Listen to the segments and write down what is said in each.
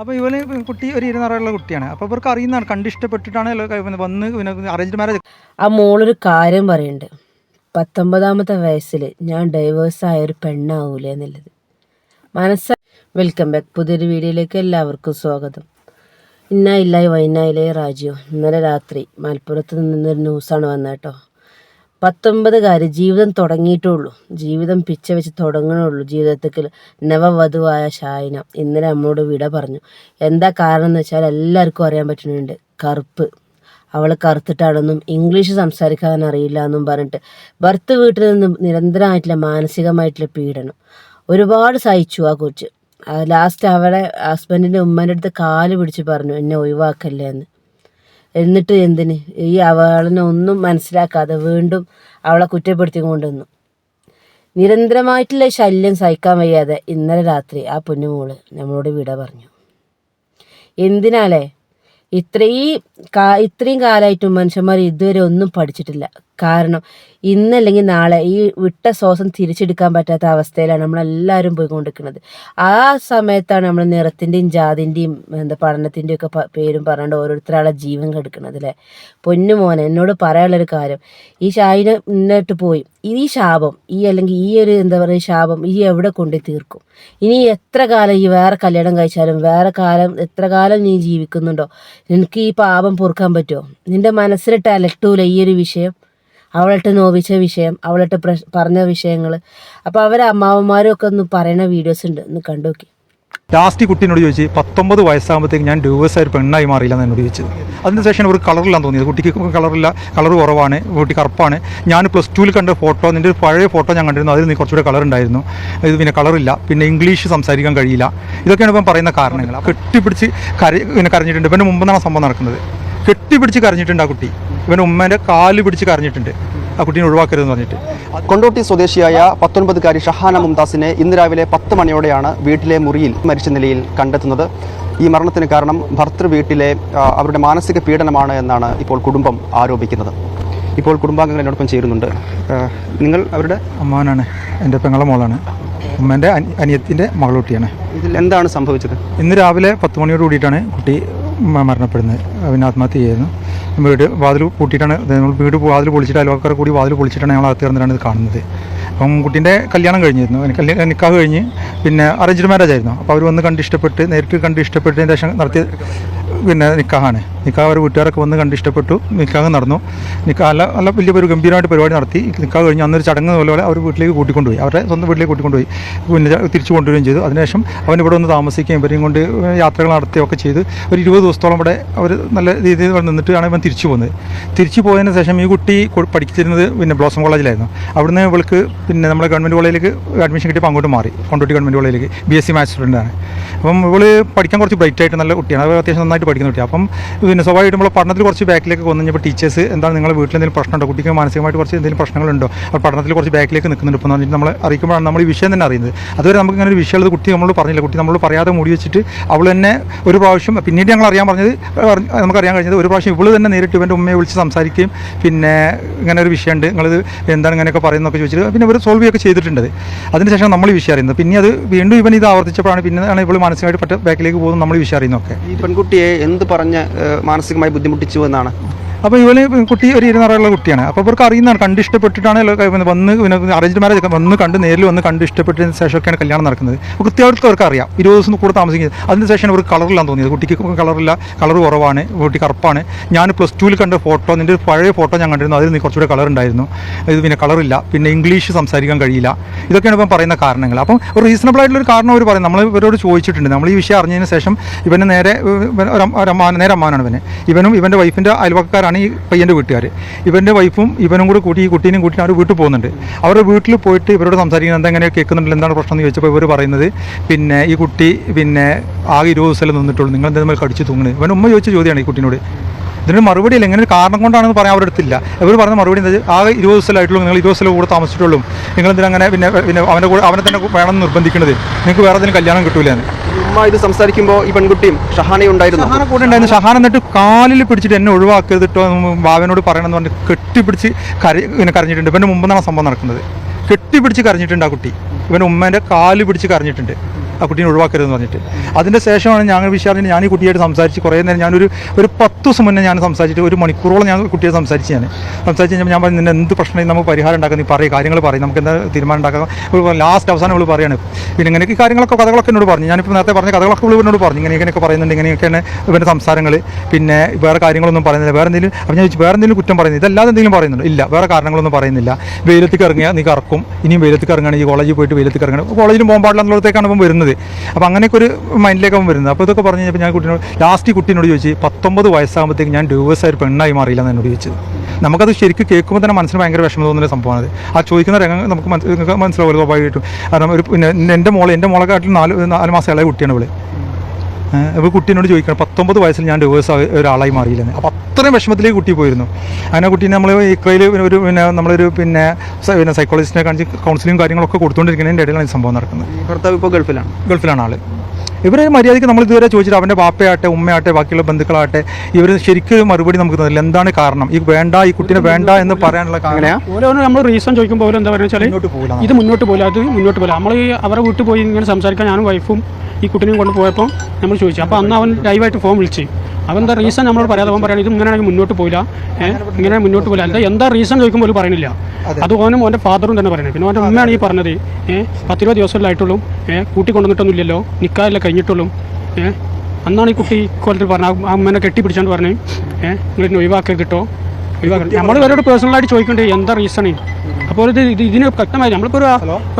അപ്പോൾ ഇവന് കുട്ടി ഒരു ഇരുന്നറുള്ള കുട്ടിയാണ്. അപ്പോൾ ഇവർക്ക് അറിയുന്നതാണ് കണ്ടിഷ്ടപ്പെട്ടിട്ടാണ് ഇഷ്ടപ്പെട്ടിട്ടാണ് വന്ന് പിന്നെ അറേഞ്ച് മാരേജ് ആ മോളൊരു കാര്യം പറയുന്നുണ്ട് പത്തൊമ്പതാമത്തെ വയസ്സിൽ ഞാൻ ഡൈവേഴ്സായ ഒരു പെണ്ണാവൂല എന്നുള്ളത്. മനസ്സ വെൽക്കം ബാക്ക് പുതിയൊരു വീഡിയോയിലേക്ക് എല്ലാവർക്കും സ്വാഗതം. ഇന്നായില്ലായി വൈനായില്ലേ രാജ്യോ. ഇന്നലെ രാത്രി മലപ്പുറത്ത് നിന്നൊരു ന്യൂസാണ് വന്നത് കേട്ടോ. പത്തൊമ്പതുകാര് ജീവിതം തുടങ്ങിയിട്ടുള്ളൂ ജീവിതം പിച്ച വെച്ച് തുടങ്ങണുള്ളൂ ജീവിതത്തിൽ നവവധുവായ ഷായിന ഇന്നലെ നമ്മളോട് വിട പറഞ്ഞു. എന്താ കാരണം എന്ന് വെച്ചാൽ എല്ലാവർക്കും അറിയാൻ പറ്റുന്നുണ്ട്. കറുപ്പ്. അവൾ കറുത്തിട്ടാണെന്നും ഇംഗ്ലീഷ് സംസാരിക്കാൻ അറിയില്ല എന്നും പറഞ്ഞിട്ട് ഭർത്ത് വീട്ടിൽ നിന്നും നിരന്തരമായിട്ടുള്ള മാനസികമായിട്ടുള്ള പീഡനം. ഒരുപാട് സഹിച്ചു ആ കുറിച്ച് ലാസ്റ്റ് അവളെ ഹസ്ബൻഡിന്റെ ഉമ്മന്റെ അടുത്ത് കാൽ പിടിച്ച് പറഞ്ഞു എന്നെ ഒഴിവാക്കല്ലേ എന്ന് എന്നിട്ട് എന്തിന്? ഈ അവളിനെ ഒന്നും മനസ്സിലാക്കാതെ വീണ്ടും അവളെ കുറ്റപ്പെടുത്തി കൊണ്ടുവന്നു നിരന്തരമായിട്ടുള്ള ശല്യം സഹിക്കാൻ വയ്യാതെ ഇന്നലെ രാത്രി ആ പൊന്നുമോൾ നമ്മളോട് വിട പറഞ്ഞു. എന്തിനാലേ? ഇത്രയും കാ ഇത്രയും കാലമായിട്ടും മനുഷ്യന്മാർ ഇതുവരെ ഒന്നും പഠിച്ചിട്ടില്ല. കാരണം ഇന്നല്ലെങ്കിൽ നാളെ ഈ വിട്ട ശ്വാസം തിരിച്ചെടുക്കാൻ പറ്റാത്ത അവസ്ഥയിലാണ് നമ്മളെല്ലാവരും പോയിക്കൊണ്ടിരിക്കുന്നത്. ആ സമയത്താണ് നമ്മൾ നിറത്തിന്റെയും ജാതിന്റെയും എന്താ പഠനത്തിന്റെയും ഒക്കെ പേരും പറഞ്ഞുകൊണ്ട് ഓരോരുത്തരാളെ ജീവൻ കെടുക്കുന്നത് അല്ലേ? പൊന്നു മോനെ എന്നോട് പറയാനുള്ളൊരു കാര്യം. ഈ ഷായിനെ മുന്നോട്ട് പോയി. ഈ ശാപം ഈ അല്ലെങ്കിൽ ഈ ഒരു എന്താ പറയുക ശാപം ഈ എവിടെ കൊണ്ടു തീർക്കും? ഇനി എത്ര കാലം ഈ വേറെ കല്യാണം കഴിച്ചാലും വേറെ കാലം എത്ര കാലം നീ ജീവിക്കുന്നുണ്ടോ? നിനക്ക് ഈ പാപം പൊറുക്കാൻ പറ്റുമോ? നിന്റെ മനസ്സിലിട്ട് അലട്ടൂല ഈ ഒരു വിഷയം? അവളിട്ട് നോവിച്ച വിഷയം അവളിട്ട് പറഞ്ഞ വിഷയങ്ങൾ അപ്പോൾ അവരെ അമ്മാവന്മാരും ഒക്കെ ഒന്ന് പറയുന്ന വീഡിയോസ് ഉണ്ട്. ഒന്ന് കണ്ടു നോക്കി. ലാസ്റ്റ് കുട്ടിനോട് ചോദിച്ചു പത്തൊമ്പത് വയസ്സാകുമ്പോഴത്തേക്ക് ഞാൻ ഡിവേഴ്സ് ആയ പെണ്ണായി മാറിയില്ല എന്ന് എന്നോട് ചോദിച്ചത്. അതിന് ശേഷം ഒരു കളറില്ലാന്ന് തോന്നിയത്. കുട്ടിക്ക് കളറില്ല കളർ കുറവാണ് കുട്ടി കറുപ്പാണ്. ഞാൻ പ്ലസ് ടുവിൽ കണ്ട ഫോട്ടോ നിന്റെ പഴയ ഫോട്ടോ ഞാൻ കണ്ടിരുന്നു. അതിൽ നീ കുറച്ചുകൂടെ കളർ ഉണ്ടായിരുന്നു. ഇത് പിന്നെ കളറില്ല പിന്നെ ഇംഗ്ലീഷ് സംസാരിക്കാൻ കഴിയില്ല. ഇതൊക്കെയാണ് ഇപ്പം പറയുന്ന കാരണങ്ങൾ. കെട്ടിപ്പിടിച്ച് കര പിന്നെ കരഞ്ഞിട്ടുണ്ട്. പിന്നെ മുമ്പ് നിന്നാണ് സംഭവം നടക്കുന്നത്. കെട്ടിപ്പിടിച്ച് കരഞ്ഞിട്ടുണ്ട് ആ കുട്ടി. ഇവന്റെ ഉമ്മേന്റെ കാൽ പിടിച്ച് കരഞ്ഞിട്ടുണ്ട്. ആ കുട്ടീനെ ഒഴിവാക്കരുതെന്ന് പറഞ്ഞിട്ട്. കൊണ്ടോട്ടി സ്വദേശിയായ പത്തൊൻപതുകാരി ഷഹാന മുംതാസിനെ ഇന്ന് രാവിലെ പത്ത് മണിയോടെയാണ് വീട്ടിലെ മുറിയിൽ മരിച്ച നിലയിൽ കണ്ടെത്തുന്നത്. ഈ മരണത്തിന് കാരണം ഭർത്തൃ വീട്ടിലെ അവരുടെ മാനസിക പീഡനമാണ് എന്നാണ് ഇപ്പോൾ കുടുംബം ആരോപിക്കുന്നത്. ഇപ്പോൾ കുടുംബാംഗങ്ങൾ എന്നോടൊപ്പം ചേരുന്നുണ്ട്. നിങ്ങൾ അവരുടെ? അമ്മാനാണ് എന്റെ പെങ്ങളെ മോളാണ്. ഉമ്മേന്റെ അനി അനിയത്തിന്റെ മകളുട്ടിയാണ് ഇതിൽ എന്താണ് സംഭവിച്ചത്? ഇന്ന് രാവിലെ പത്ത് മണിയോട് കൂടിയിട്ടാണ് കുട്ടി മരണപ്പെടുന്നത്. പിന്നെ ആത്മഹത്യ ചെയ്യുന്നു. വീട് വാതിൽ പൂട്ടിയിട്ടാണ് നമ്മൾ വീട് വാതിൽ പൊളിച്ചിട്ട് അയൽവക്കാരെ കൂടി വാതിൽ പൊളിച്ചിട്ടാണ് ഞങ്ങൾ അകത്ത് കിടന്നിട്ടാണ് ഇത് കാണുന്നത്. അപ്പം കുട്ടീന്റെ കല്യാണം കഴിഞ്ഞിരുന്നു. കല്യാണം നിക്കാഹ് കഴിഞ്ഞ് പിന്നെ അറേഞ്ച്ഡ് മാരേജ് ആയിരുന്നു. അപ്പോൾ അവർ വന്ന് കണ്ട് ഇഷ്ടപ്പെട്ട് നേരിട്ട് കണ്ട് ഇഷ്ടപ്പെട്ടതിന് ശേഷം നടത്തിയ പിന്നെ നിക്കാഹാണ്. നിക്കാഹ് അവർ വീട്ടുകാരൊക്കെ വന്ന് കണ്ട് ഇഷ്ടപ്പെട്ടു. നിക്കാഹ് നടന്നു. നിക്കാഹ് അല്ല നല്ല വലിയ ഒരു ഗംഭീരമായിട്ട് പരിപാടി നടത്തി. നിക്കാഹ് കഴിഞ്ഞ് അന്നൊരു ചടങ്ങ് പോലെ അവർ വീട്ടിലേക്ക് കൂട്ടിക്കൊണ്ടുപോയി. അവരുടെ സ്വന്തം വീട്ടിലേക്ക് കൂട്ടിക്കൊണ്ടുപോയി. പിന്നെ തിരിച്ചു കൊണ്ടുവരികയും ചെയ്തു. അതിനുശേഷം അവൻ ഇവിടെ ഒന്ന് താമസിക്കുകയും ഇവരെയും കൊണ്ട് യാത്രകൾ നടത്തുകയൊക്കെ ചെയ്ത്. ഒരു ഇരുപത് ദിവസത്തോളം ഇവിടെ അവർ നല്ല രീതിയിൽ നിന്നിട്ടാണ് ഇവൻ തിരിച്ചു പോകുന്നത് തിരിച്ചു പോയതിന് ശേഷം ഈ കുട്ടി പഠിച്ചിരുന്നത് പിന്നെ ബ്ലോസം കോളേജിലായിരുന്നു. അവിടുന്ന് ഇവൾക്ക് പിന്നെ നമ്മുടെ ഗവൺമെന്റ് കോളേജിലേക്ക് അഡ്മിഷൻ കിട്ടിയപ്പോൾ അങ്ങോട്ട് മാറി. കൊണ്ടോട്ടി ഗവൺമെന്റ് കോളേജിലേക്ക്. ബി എസ് സി മാത്സ് സ്റ്റുഡന്റാണ് അപ്പം ഇവൾ പഠിക്കാൻ കുറച്ച് ബ്രൈറ്റ് ആയിട്ട് നല്ല കുട്ടിയാണ്. അവർ അത്യാവശ്യം നന്നായിട്ട് പഠിക്കുന്ന കുട്ടി. അപ്പം പിന്നെ സ്വാഭാവികമായിട്ട് നമ്മൾ പഠനത്തിൽ കുറച്ച് ബാക്കിലേക്ക് വന്നു കഴിഞ്ഞപ്പോൾ ടീച്ചേഴ്സ് എന്താണ് നിങ്ങളുടെ വീട്ടിൽ എന്തെങ്കിലും പ്രശ്നമുണ്ടോ? കുട്ടിക്ക് മാനസികമായിട്ട് കുറച്ച് എന്തെങ്കിലും പ്രശ്നങ്ങളുണ്ടോ? അപ്പോൾ പഠനത്തിൽ കുറച്ച് ബാക്കിലേക്ക് നിൽക്കുന്നുണ്ട്. ഇപ്പോൾ നമ്മൾ അറിയിക്കുമ്പോഴാണ് നമ്മൾ ഈ വിഷയം തന്നെ അറിയുന്നത്. അതുവരെ നമുക്ക് ഇങ്ങനെ ഒരു വിഷയമുള്ളത് കുട്ടി നമ്മളോട് പറഞ്ഞില്ല. കുട്ടി നമ്മളോട് പറയാതെ മൂടി വെച്ചിട്ട് അവൾ തന്നെ ഒരു പ്രാവശ്യം പിന്നീട് ഞങ്ങൾ അറിയാൻ പറഞ്ഞത് നമുക്കറിയാൻ കഴിഞ്ഞത് ഒരു പ്രാവശ്യം ഇവൾ തന്നെ നേരിട്ട് ഇവന്റെ ഉമ്മയെ വിളിച്ച് സംസാരിക്കുകയും പിന്നെ ഇങ്ങനെ ഒരു വിഷയമുണ്ട്. നിങ്ങളിത് എന്താണ് ഇങ്ങനെയൊക്കെ പറയുന്നതൊക്കെ ചോദിച്ചിട്ട് പിന്നെ ഇവർ സോൾവ് ഒക്കെ ചെയ്തിട്ടുണ്ട്. അതിനുശേഷം നമ്മൾ ഈ വിഷയം അറിയുന്നത്. പിന്നെ അത് വീണ്ടും ഇവൻ ഇത് ആവർത്തിച്ചപ്പോഴാണ് പിന്നെ ആണ് ഇവൾ മാനസികമായിട്ട് പറ്റ ബാക്കിലേക്ക് പോകുന്നത് നമ്മൾ ഈ വിഷയം അറിയുന്നതൊക്കെ. ഈ പെൺകുട്ടിയെ എന്ത് പറഞ്ഞ് മാനസികമായി ബുദ്ധിമുട്ടിച്ചു എന്നാണ്? അപ്പോൾ ഇവന് കുട്ടി ഒരു ഇരുന്നറുള്ള കുട്ടിയാണ്. അപ്പോൾ ഇവർക്ക് അറിയുന്നതാണ് കണ്ട് ഇഷ്ടപ്പെട്ടിട്ടാണ് വന്ന് പിന്നെ അറേഞ്ച് മാരേജ് വന്ന് കണ്ട് നേരിൽ വന്ന് കണ്ട് ഇഷ്ടപ്പെട്ടതിന് ശേഷമൊക്കെയാണ് കല്യാണം നടക്കുന്നത്. അപ്പോൾ കൃത്യമായിട്ട് അവർക്ക് അറിയാം. ഇരുപത് ദിവസം കൂടെ താമസിക്കുന്നത്. അതിന് ശേഷം അവർക്ക് കളറില്ലാന്ന് തോന്നിയത്. കുട്ടിക്ക് കളറില്ല കളർ കുറവാണ് കുട്ടി കറുപ്പാണ്. ഞാൻ പ്ലസ് ടുവിൽ കണ്ട ഫോട്ടോ നിന്റെ പഴയ ഫോട്ടോ ഞാൻ കണ്ടിരുന്നു. അതിൽ നീ കുറച്ചുകൂടെ കളർ ഉണ്ടായിരുന്നു. ഇത് പിന്നെ കളറില്ല പിന്നെ ഇംഗ്ലീഷ് സംസാരിക്കാൻ കഴിയില്ല. ഇതൊക്കെയാണ് ഇപ്പം പറയുന്ന കാരണങ്ങൾ. അപ്പം ഒരു റീസണബിൾ ആയിട്ടുള്ള ഒരു കാരണം അവർ പറയും നമ്മൾ ഇവരോട് ചോദിച്ചിട്ടുണ്ട്. നമ്മൾ ഈ വിഷയം അറിഞ്ഞതിന് ശേഷം ഇവന് നേരെ നേരെ അമ്മാനാണ് ഇവന്. ഇവനും ഇവന്റെ വൈഫിന്റെ അയൽവക്കക്കാരാണ് ഈ പയ്യന്റെ വീട്ടുകാർ ഇവന്റെ വൈഫും ഇവനും കൂടെ കൂട്ടി ഈ കുട്ടീനെയും കൂട്ടി അവർ വീട്ടിൽ പോകുന്നുണ്ട്. അവരുടെ വീട്ടിൽ പോയിട്ട് ഇവരോട് സംസാരിക്കുന്നത് എന്താ എങ്ങനെ കേൾക്കുന്നുണ്ടല്ലോ എന്താണ് പ്രശ്നം എന്ന് ചോദിച്ചപ്പോൾ ഇവർ പറയുന്നത് പിന്നെ ഈ കുട്ടി പിന്നെ ആകെ ഇരുപത് ദിവസം നിന്നിട്ടുള്ളൂ നിങ്ങൾ എന്തെങ്കിലും കടിച്ചു തൂങ്ങുന്നത്. ഇവൻ ഉമ്മ ചോദിച്ച ചോദ്യമാണ് ഈ കുട്ടീനോട്. ഇതിന് മറുപടി ഇല്ല ഇങ്ങനെ ഒരു കാരണം കൊണ്ടാണെന്ന് പറയാൻ അവരുടെ അടുത്തില്ല ഇവർ പറഞ്ഞ മറുപടി എന്താ ആകെ ഇരുപത് ദിവസമായിട്ടുള്ളൂ നിങ്ങൾ ഇരുപത് ദിവസം കൂടെ താമസിച്ചിട്ടുള്ളൂ. അങ്ങനെ പിന്നെ പിന്നെ അവന്റെ കൂടെ അവനെ തന്നെ വേണം എന്ന് നിർബന്ധിക്കുന്നത്. നിങ്ങൾക്ക് വേറെ എന്തെങ്കിലും കല്യാണം കിട്ടൂലെന്ന്. ഉമ്മ ഇത് സംസാരിക്കുമ്പോൾ ഈ പെൺകുട്ടിയും ഷഹാനയും ഉണ്ടായിരുന്നു. ഷഹാന കൂടെ ഉണ്ടായിരുന്നു. ഷഹാൻ എന്നിട്ട് കാലിൽ പിടിച്ചിട്ട് എന്നെ ഒഴിവാക്കരുത് കേട്ടോ എന്ന് ബാവനോട് പറയണമെന്ന് പറഞ്ഞ് കെട്ടിപ്പിടിച്ച് കരി ഇങ്ങനെ കരഞ്ഞിട്ടുണ്ട്. ഇവന്റെ മുമ്പെന്നാണ് സംഭവം നടക്കുന്നത്. കെട്ടിപ്പിടിച്ച് കരഞ്ഞിട്ടുണ്ട് ആ കുട്ടി. ഇവൻ ഉമ്മേന്റെ കാൽ പിടിച്ച് കരഞ്ഞിട്ടുണ്ട്. ആ കുട്ടീനെ ഒഴിവാക്കരുതെന്ന് പറഞ്ഞിട്ട്. അതിന്റെ ശേഷമാണ് ഞങ്ങൾ വിശാലിന് ഞാൻ ഈ കുട്ടിയായിട്ട് സംസാരിച്ച് കുറേ നേരം ഞാനൊരു ഒരു പത്ത് ദിവസം മുന്നേ ഞാൻ സംസാരിച്ചിട്ട് ഒരു മണിക്കൂറോളം ഞാൻ കുട്ടിയെ സംസാരിച്ച് ഞാൻ. സംസാരിച്ച് കഴിഞ്ഞപ്പോൾ ഞാൻ പറഞ്ഞു നിന്നെ എന്ത് പ്രശ്നം? നമുക്ക് പരിഹാരം ഉണ്ടാക്കാം നീ പറയും കാര്യങ്ങൾ പറയും നമുക്ക് എന്താ തീരുമാനം ഉണ്ടാക്കാം? ലാസ്റ്റ് അവസാനം അവൾ പറയാണ്. പിന്നെ ഇങ്ങനെയൊക്കെ കാര്യങ്ങളൊക്കെ കഥകളൊക്കെ എന്നോട് പറഞ്ഞു. ഞാനിപ്പോൾ നേരത്തെ പറഞ്ഞ കഥകളൊക്കെ അവൾ എന്നോട് പറഞ്ഞു. ഇങ്ങനെ ഇങ്ങനെയൊക്കെ പറയുന്നുണ്ട് ഇങ്ങനെയൊക്കെയാണ് ഇവന്റെ സംസാരങ്ങൾ പിന്നെ വേറെ കാര്യങ്ങളൊന്നും പറയുന്നില്ല. വേറെ എന്തെങ്കിലും അപ്പം ഞാൻ വേറെ എന്തെങ്കിലും കുറ്റം പറയുന്നത് ഇതല്ലാതെ എന്തെങ്കിലും പറയുന്നുണ്ട്? ഇല്ല വേറെ കാരണങ്ങളൊന്നും പറയുന്നില്ല. വെയിലത്തേക്ക് ഇറങ്ങിയാൽ നീ കറക്കും. ഇനിയും വെയിലത്തേക്ക് ഇറങ്ങുകയാണെങ്കിൽ കോളേജിൽ പോയിട്ട് വെയിലത്തേക്ക് ഇറങ്ങണം കോളേജിലും പോകാൻ പാടില്ല എന്നുള്ളത്തേക്കാണ് ഇപ്പം വരുന്നത്. അപ്പോൾ അങ്ങനെയൊക്കെ ഒരു മൈൻഡിലേക്ക് അവൻ വരുന്നത്. അപ്പോൾ ഇതൊക്കെ പറഞ്ഞു കഴിഞ്ഞപ്പോൾ ഞാൻ കുട്ടീനോട് ലാസ്റ്റ് കുട്ടീനോട് ചോദിച്ചു പത്തൊമ്പത് വയസ്സാകുമ്പോഴത്തേക്ക് ഞാൻ ഡിവേഴ്സ് ഒരു പെണ്ണായി മാറിയില്ല എന്ന് എന്നോട് ചോദിച്ചത്. നമുക്കത് ശരിക്കും കേൾക്കുമ്പോൾ തന്നെ മനസ്സിന് ഭയങ്കര വിഷമം തോന്നുന്ന സംഭവമാണ് ആ ചോദിക്കുന്ന രംഗം നമുക്ക് മനസ്സിലാവുമല്ലോ സ്വാഭാവികമായിട്ടും. കാരണം ഒരു പിന്നെ എന്റെ മോളെ എന്റെ മോളെക്കാട്ടിൽ നാല് നാല് മാസം ഇളയ കുട്ടിയാണ് ഇവൾ. അപ്പോൾ കുട്ടീനോട് ചോദിക്കണം പത്തൊമ്പത് വയസ്സിൽ ഞാൻ ഡിവേഴ്സ് ഒരാളായി മാറിയില്ലെന്ന്. അപ്പോൾ അത്രയും വിഷമത്തിലേക്ക് കുട്ടി പോയിരുന്നു. അങ്ങനെ കുട്ടീനെ നമ്മൾ ഇക്രയിൽ ഒരു പിന്നെ നമ്മളൊരു പിന്നെ പിന്നെ സൈക്കോളജിസ്റ്റിനെ കാണിച്ച് കൗൺസിലിംഗ് കാര്യങ്ങളൊക്കെ കൊടുത്തുകൊണ്ടിരിക്കുന്നതിന്റെ ഇടയിലാണ് ഈ സംഭവം നടക്കുന്നത്. ഈ ഭർത്താവ് ഇപ്പോൾ ഗൾഫിലാണ്. ഗൾഫിലാണ് ആൾ ഇവരെ മര്യാദയ്ക്ക് നമ്മൾ ഇതുവരെ ചോദിച്ചിട്ട് അവന്റെ ബാപ്പയാട്ടെ ഉമ്മയാട്ടെ ബാക്കിയുള്ള ബന്ധുക്കളാട്ടെ ഇവർ ശരിക്കും മറുപടി നമുക്ക് തന്നില്ല. എന്താണ് കാരണം? ഈ വേണ്ട ഈ കുട്ടീനെ വേണ്ട എന്ന് പറയാനുള്ള കാരണം? നമ്മൾ റീസൺ ചോദിക്കുമ്പോൾ ഓരോ എന്താ പറയുക ഇത് മുന്നോട്ട് പോകില്ല അത് മുന്നോട്ട് പോകില്ല നമ്മൾ അവരുടെ അവരെ വീട്ടിൽ പോയി ഇങ്ങനെ സംസാരിക്കാൻ ഞാനും വൈഫും ഈ കുട്ടിനെയും കൊണ്ട് പോയപ്പോൾ നമ്മൾ ചോദിച്ചു അപ്പോൾ അന്ന് അവൻ ലൈവായിട്ട് ഫോം വിളിച്ച്. അവൻ എന്താ റീസൺ നമ്മളോട് പറയാതെ അവൻ പറയുന്നത് ഇത് ഇങ്ങനെയാണെങ്കിൽ മുന്നോട്ട് പോയില്ല ഇങ്ങനെ മുന്നോട്ട് പോയില്ല എന്താ എന്താ റീസൺ ചോദിക്കുമ്പോൾ ഒരു പറയുന്നില്ല. അത്. ഓനും ഓന്റെ ഫാദറും തന്നെ പറയുന്നത് പിന്നെ ഓന്റെ ഉമ്മയാണ് ഈ പറഞ്ഞത് ഏഹ് പത്തിരുപത് ദിവസമല്ലായിട്ടുള്ളൂ ഏഹ് കൂട്ടി കൊണ്ടുവന്നിട്ടൊന്നുമില്ലല്ലോ. നിക്കായല്ലേ കഴിഞ്ഞിട്ടുള്ളൂ. ഏഹ് അന്നാണ് ഈ കുട്ടി ഇക്കോലത്തിൽ പറഞ്ഞത് ആ അമ്മേനെ കെട്ടിപ്പിടിച്ചാണ്ട് പറഞ്ഞത് പറഞ്ഞു ഏഹ് നിങ്ങൾ ഒഴിവാക്കരുത് കിട്ടോ നമ്മൾ ഇവരോട് പേഴ്സണലായിട്ട് ചോദിക്കണ്ടേ? എന്താ റീസൺ അപ്പോൾ ഇത് ഇത് ഇതിന് വ്യക്തമായി നമ്മളിപ്പോൾ ഒരു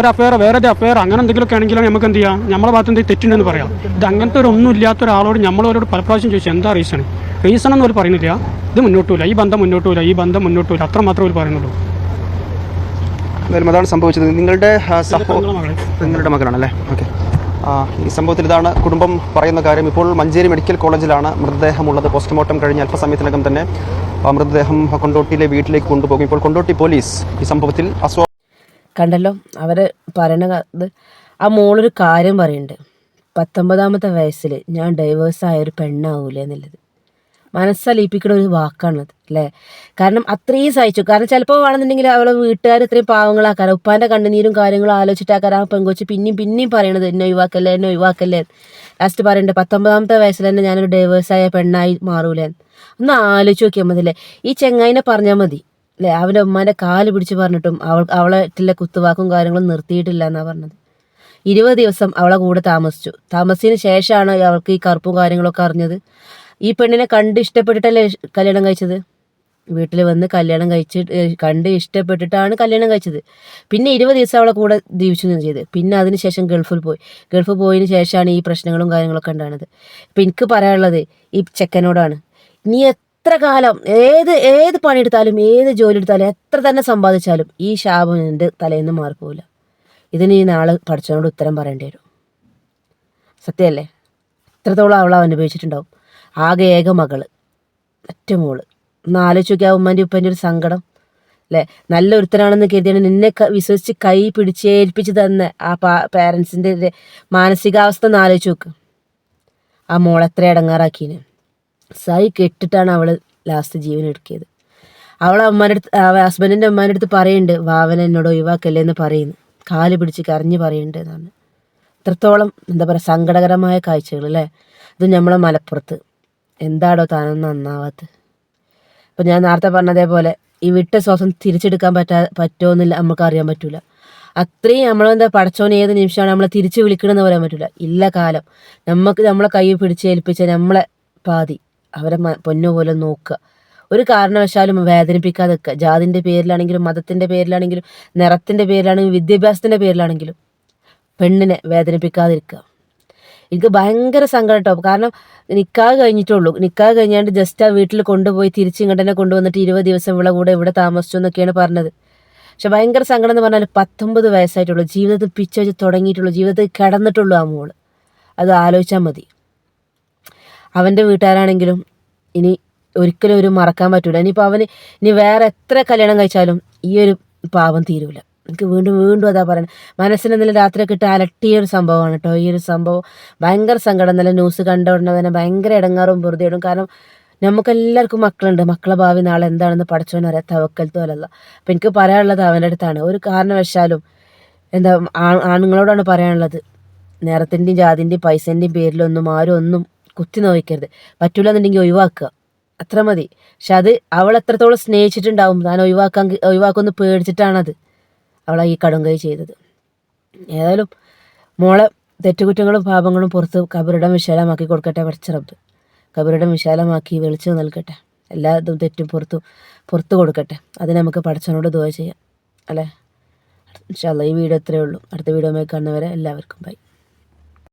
ഒരു അഫയർ വേറെ അഫയർ അങ്ങനെ എന്തെങ്കിലുമൊക്കെ ആണെങ്കിലും നമുക്ക് എന്ത് ചെയ്യാം? നമ്മളെ ഭാഗത്ത് എന്തെങ്കിലും തെറ്റുണ്ടെന്ന് പറയാം. ഇത് അങ്ങനത്തെ ഒരു ഒന്നും ഇല്ലാത്ത ഒരാളോട് നമ്മളവരോട് പല പ്രാവശ്യം ചോദിച്ചു എന്താ റീസൺ റീസൺ എന്ന് അവർ പറയുന്നില്ല. ഇത് മുന്നോട്ട് പോയില്ല ഈ ബന്ധം മുന്നോട്ട് പോയില്ല ഈ ബന്ധം മുന്നോട്ട് പോയില്ല അത്ര മാത്രമേ അവർ പറയുന്നുള്ളൂ. അതാണ് സംഭവിച്ചത്. നിങ്ങളുടെ നിങ്ങളുടെ മകനാണല്ലേ ഓക്കെ ഈ സംഭവത്തിൽ ഇതാണ് കുടുംബം പറയുന്ന കാര്യം. ഇപ്പോൾ മഞ്ചേരി മെഡിക്കൽ കോളേജിലാണ് മൃതദേഹമുള്ളത് പോസ്റ്റ്മോർട്ടം കഴിഞ്ഞ അല്പസമയത്തിനകം തന്നെ മൃതദേഹം കൊണ്ടോട്ടിയിലെ വീട്ടിലേക്ക് കൊണ്ടുപോകും. ഇപ്പോൾ കൊണ്ടോട്ടി പോലീസ് ഈ സംഭവത്തിൽ കണ്ടല്ലോ അവർ പറയണ ഇത് ആ മോളൊരു കാര്യം പറയുന്നുണ്ട് പത്തൊമ്പതാമത്തെ വയസ്സിൽ ഞാൻ ഡൈവേഴ്സായ ഒരു പെണ്ണാവൂലേ എന്നുള്ളത്. മനസ്സലിയിപ്പിക്കുന്ന ഒരു വാക്കാണത് അല്ലേ? കാരണം അത്രയും സഹിച്ചു. കാരണം ചിലപ്പോൾ വേണമെന്നുണ്ടെങ്കിൽ അവളെ വീട്ടുകാർ ഇത്രയും പാവങ്ങളാക്കാറ്. ഉപ്പാന്റെ കണ്ണുനീരും കാര്യങ്ങളും ആലോചിച്ചിട്ടാക്കാറ് ആ പെങ്കൊച്ച് പിന്നെയും പിന്നെയും പറയണത് എന്നെ ഒഴിവാക്കല്ലേ എന്നെ ഒഴിവാക്കല്ലേ? ലാസ്റ്റ് പറയുന്നുണ്ട് പത്തൊമ്പതാമത്തെ വയസ്സിൽ തന്നെ ഞാനൊരു ഡൈവേഴ്സായ പെണ്ണായി മാറൂലേ? ഒന്ന് ആലോചിച്ച് നോക്കിയാൽ മതി അല്ലേ? ഈ ചെങ്ങായിനെ പറഞ്ഞാൽ മതി അല്ലേ? അവന്റെ ഉമ്മാന്റെ കാൽ പിടിച്ച് പറഞ്ഞിട്ടും അവൾ അവളെ കുത്തുവാക്കും കാര്യങ്ങളും നിർത്തിയിട്ടില്ല എന്നാണ് പറഞ്ഞത്. ഇരുപത് ദിവസം അവളെ കൂടെ താമസിച്ചു. താമസിച്ചതിന് ശേഷമാണ് അവൾക്ക് ഈ കറുപ്പും കാര്യങ്ങളൊക്കെ അറിഞ്ഞത്. ഈ പെണ്ണിനെ കണ്ട് ഇഷ്ടപ്പെട്ടിട്ടല്ലേ കല്യാണം കഴിച്ചത്? വീട്ടിൽ വന്ന് കല്യാണം കഴിച്ച് ഏഹ് കണ്ട് ഇഷ്ടപ്പെട്ടിട്ടാണ് കല്യാണം കഴിച്ചത്. പിന്നെ ഇരുപത് ദിവസം അവളെ കൂടെ ജീവിച്ചു ചെയ്ത്. പിന്നെ അതിന് ശേഷം ഗൾഫിൽ പോയി. ഗൾഫിൽ പോയതിന് ശേഷമാണ് ഈ പ്രശ്നങ്ങളും കാര്യങ്ങളൊക്കെ ഉണ്ടാകുന്നത്. ഇപ്പം എനിക്ക് പറയാനുള്ളത് ഈ ചെക്കനോടാണ്. നീ എത്ര കാലം ഏത് ഏത് പണിയെടുത്താലും ഏത് ജോലി എടുത്താലും എത്ര തന്നെ സമ്പാദിച്ചാലും ഈ ശാപം എന്റെ തലേന്ന് മാറിപ്പോവില്ല. ഇതിന് ഈ നാളെ പഠിച്ചവനോട് ഉത്തരം പറയേണ്ടി വരും. സത്യമല്ലേ? എത്രത്തോളം അവൾ അനുഭവിച്ചിട്ടുണ്ടാവും ആകെ ഏക മകൾ. ഒറ്റ മോൾ. ഒന്ന് ആലോചിച്ച് നോക്കിയാൽ ഉമ്മന്റെ ഉപ്പന്റെ ഒരു സങ്കടം. അല്ലേ? നല്ല ഒരുത്തനാണെന്ന് കരുതിയാണ് നിന്നെ വിശ്വസിച്ച് കൈ പിടിച്ചേൽപ്പിച്ച് തന്ന ആ പാ പേരൻസിന്റെ മാനസികാവസ്ഥ ഒന്ന് നോക്ക് ആ മോളെ എത്ര ഇടങ്ങാറാക്കീന് സൈ കെട്ടിട്ടാണ് അവൾ ലാസ്റ്റ് ജീവൻ എടുക്കിയത്. അവൾ അമ്മയുടെ അടുത്ത് ഹസ്ബൻഡിന്റെ അമ്മേന്റെ അടുത്ത് പറയുന്നുണ്ട് വാവന എന്നോട് ഒഴിവാക്കല്ലേ എന്ന് പറയുന്നു. കാൽ പിടിച്ച് കരഞ്ഞ് പറയുന്നുണ്ട് എന്നാണ്. എത്രത്തോളം എന്താ പറയുക സങ്കടകരമായ കാഴ്ചകൾ അല്ലേ? അത് നമ്മളെ മലപ്പുറത്ത്. എന്താടോ താനൊന്നും നന്നാവാത്ത? അപ്പോൾ ഞാൻ നേരത്തെ പറഞ്ഞതേപോലെ ഈ വിട്ട ശ്വാസം തിരിച്ചെടുക്കാൻ പറ്റാ പറ്റുമെന്നില്ല നമുക്ക് അറിയാൻ പറ്റില്ല അത്രയും നമ്മളെന്താ പടച്ചോൻ ഏത് നിമിഷമാണ് നമ്മളെ തിരിച്ച് വിളിക്കണമെന്ന് പറയാൻ പറ്റില്ല ഇല്ല കാലം. നമുക്ക് നമ്മളെ കൈ പിടിച്ച് ഏൽപ്പിച്ച നമ്മളെ പാതി അവരെ പൊന്നു പോലെ നോക്കുക. ഒരു കാരണവശാലും വേദനിപ്പിക്കാതെ നിൽക്കുക ജാതിന്റെ പേരിലാണെങ്കിലും മതത്തിന്റെ പേരിലാണെങ്കിലും നിറത്തിന്റെ പേരിലാണെങ്കിലും വിദ്യാഭ്യാസത്തിന്റെ പേരിലാണെങ്കിലും പെണ്ണിനെ വേദനിപ്പിക്കാതിരിക്കുക. എനിക്ക് ഭയങ്കര സങ്കടം കാരണം നിൽക്കാതെ കഴിഞ്ഞിട്ടുള്ളൂ നിൽക്കാതെ കഴിഞ്ഞാണ്ട് ജസ്റ്റ് ആ വീട്ടിൽ കൊണ്ടുപോയി തിരിച്ച് ഇങ്ങോട്ട് തന്നെ കൊണ്ടുവന്നിട്ട് ഇരുപത് ദിവസം ഇവിടെ കൂടെ ഇവിടെ താമസിച്ചു എന്നൊക്കെയാണ് പറഞ്ഞത്. പക്ഷെ ഭയങ്കര സങ്കടം എന്ന് പറഞ്ഞാൽ പത്തൊമ്പത് വയസ്സായിട്ടുള്ളൂ. ജീവിതത്തിൽ പിച്ച വെച്ച് തുടങ്ങിയിട്ടുള്ളൂ. ജീവിതത്തിൽ കിടന്നിട്ടുള്ളൂ ആ മോൾ. അത് ആലോചിച്ചാൽ മതി. അവന്റെ വീട്ടുകാരാണെങ്കിലും ഇനി ഒരിക്കലും ഒരു മറക്കാൻ പറ്റൂല. ഇനിയിപ്പോൾ അവന് ഇനി വേറെ എത്ര കല്യാണം കഴിച്ചാലും ഈ ഒരു പാപം തീരൂല. എനിക്ക് വീണ്ടും വീണ്ടും അതാ പറയുന്നത്. മനസ്സിന് ഇന്നലെ രാത്രിയൊക്കെ ഇട്ട് അലട്ടിയ ഒരു സംഭവമാണ് കേട്ടോ. ഈ ഒരു സംഭവം ഭയങ്കര സങ്കടം. നല്ല ന്യൂസ് കണ്ട ഉടനെ തന്നെ ഭയങ്കര ഇടങ്ങാറും വെറുതെയിടും. കാരണം നമുക്കെല്ലാവർക്കും മക്കളുണ്ട്. മക്കളെ ഭാവി നാളെ എന്താണെന്ന് പഠിച്ചവനറിയാം തവക്കലത്തോ അല്ല അപ്പം എനിക്ക് പറയാനുള്ളത് അവന്റെ അടുത്താണ്. ഒരു കാരണവശാലും എന്താ ആണുങ്ങളോടാണ് പറയാനുള്ളത്. നേരത്തിന്റെയും ജാതിന്റെയും പൈസന്റെയും പേരിലൊന്നും ആരും ഒന്നും കുത്തി നോവിക്കരുത്. പറ്റൂല എന്നുണ്ടെങ്കിൽ ഒഴിവാക്കുക. അത്ര മതി. പക്ഷെ അത് അവൾ എത്രത്തോളം സ്നേഹിച്ചിട്ടുണ്ടാവും. താൻ ഒഴിവാക്കാൻ ഒഴിവാക്കുമെന്ന് പേടിച്ചിട്ടാണത്. അവളെ ഈ കടുങ്കൈ ചെയ്തത്. ഏതായാലും മോളെ തെറ്റുകുറ്റങ്ങളും പാപങ്ങളും പുറത്ത് കബറിടം വിശാലമാക്കി കൊടുക്കട്ടെ പഠിച്ചറബ് കബറിടം വിശാലമാക്കി വെളിച്ചം നൽകട്ടെ. എല്ലാ ഇതും തെറ്റും പുറത്തു പുറത്ത് കൊടുക്കട്ടെ. അത് നമുക്ക് പഠിച്ചവനോട് ദുആ ചെയ്യാം. അല്ലേ? ഇൻഷാല്ല ഈ വീഡിയോ ഇത്രയേ ഉള്ളൂ. അടുത്ത വീഡിയോ കാണുന്നവരെ എല്ലാവർക്കും ബൈ.